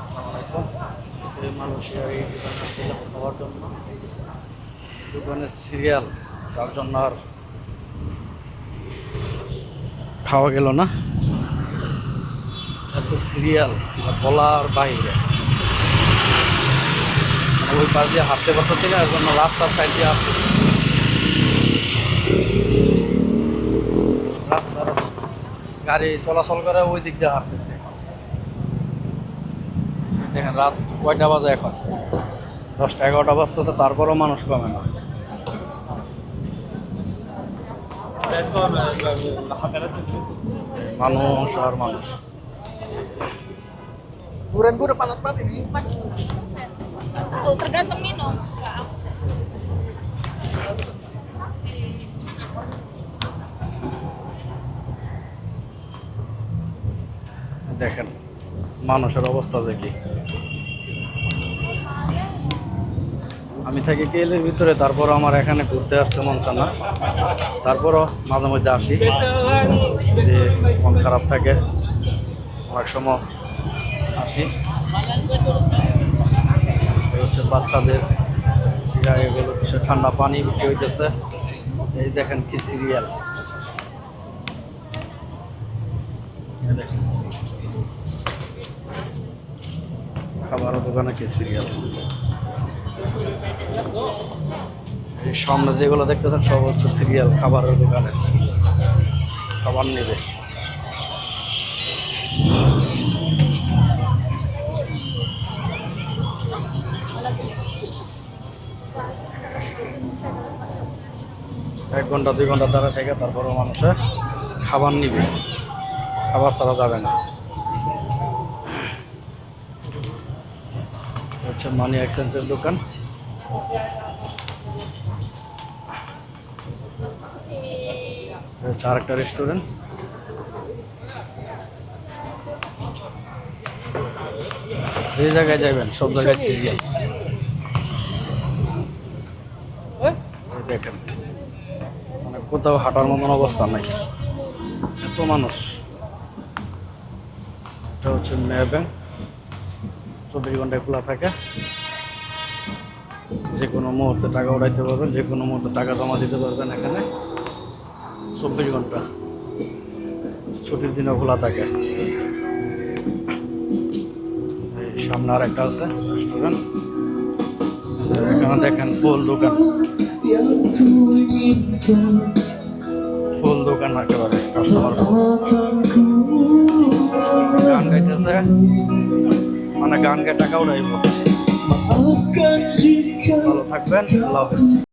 আসসালামু আজকে এই জন্য। দোকানের সিরিয়াল তার জন্য আর খাওয়া গেল না। এত সিরিয়াল বলার বাইরে। মানে ওই পাশ দিয়ে হাঁটতে পারতেছি না, এর জন্য রাস্তার সাইড দিয়ে আসতেছি। রাস্তার গাড়ি চলাচল করে ওই দিক দিয়ে হাঁটতেছে। দেখেন রাত কয়টা বাজে এখন দশটা এগারোটা বাজতেছে তারপরেও মানুষ কমে না মানুষ আর মানুষ Buran-buran panas banget ini. Tergantung minum. দেখেন মানুষের অবস্থা যে কি? আমি থাকি কেলের ভিতরে, তারপর আমার এখানে ঘুরতে আসতে মন চায় না। তারপরও মাঝে মধ্যে আসি যে মন খারাপ থাকে, অনেক সময় আসি। হচ্ছে বাচ্চাদের এগুলো হচ্ছে ঠান্ডা পানি বিক্রি হইতেছে। এই দেখেন কি সিরিয়াল। দেখেন। খাবারের দোকানে কি সিরিয়াল এই সামনে যেগুলো দেখতেছেন, সব হচ্ছে সিরিয়াল খাবারের দোকানের। খাবার নেবে। এক ঘণ্টা, দুই ঘণ্টা দাঁড়া থেকে তারপরে মানুষের খাবার নিবে। খাবার ছাড়া যাবে না। হচ্ছে মানি এক্সচেঞ্জের দোকান। হচ্ছে আরেকটা রেস্টুরেন্ট যে জায়গায় যাবেন সব জায়গায় সিরিয়াল দেখেন মানে কোথাও হাঁটার মতন অবস্থা নাই। এত মানুষ। এটা হচ্ছে মেয়ে ব্যাংক। চব্বিশ ঘন্টায় খোলা থাকে। যে কোনো মুহূর্তে টাকা উঠাইতে পারবেন, যে কোনো মুহূর্তে টাকা জমা দিতে পারবেন এখানে। চব্বিশ ঘণ্টা। ছুটির দিনও খোলা থাকে। সামনে আর একটা আছে রেস্টুরেন্ট এখানে দেখেন ফুল দোকান। ফুল দোকান একেবারে কাস্টমার ফুল। গান গাইতেছে। মানে গান গায়ে টাকা রাখব ভালো থাকবেন আল্লাহ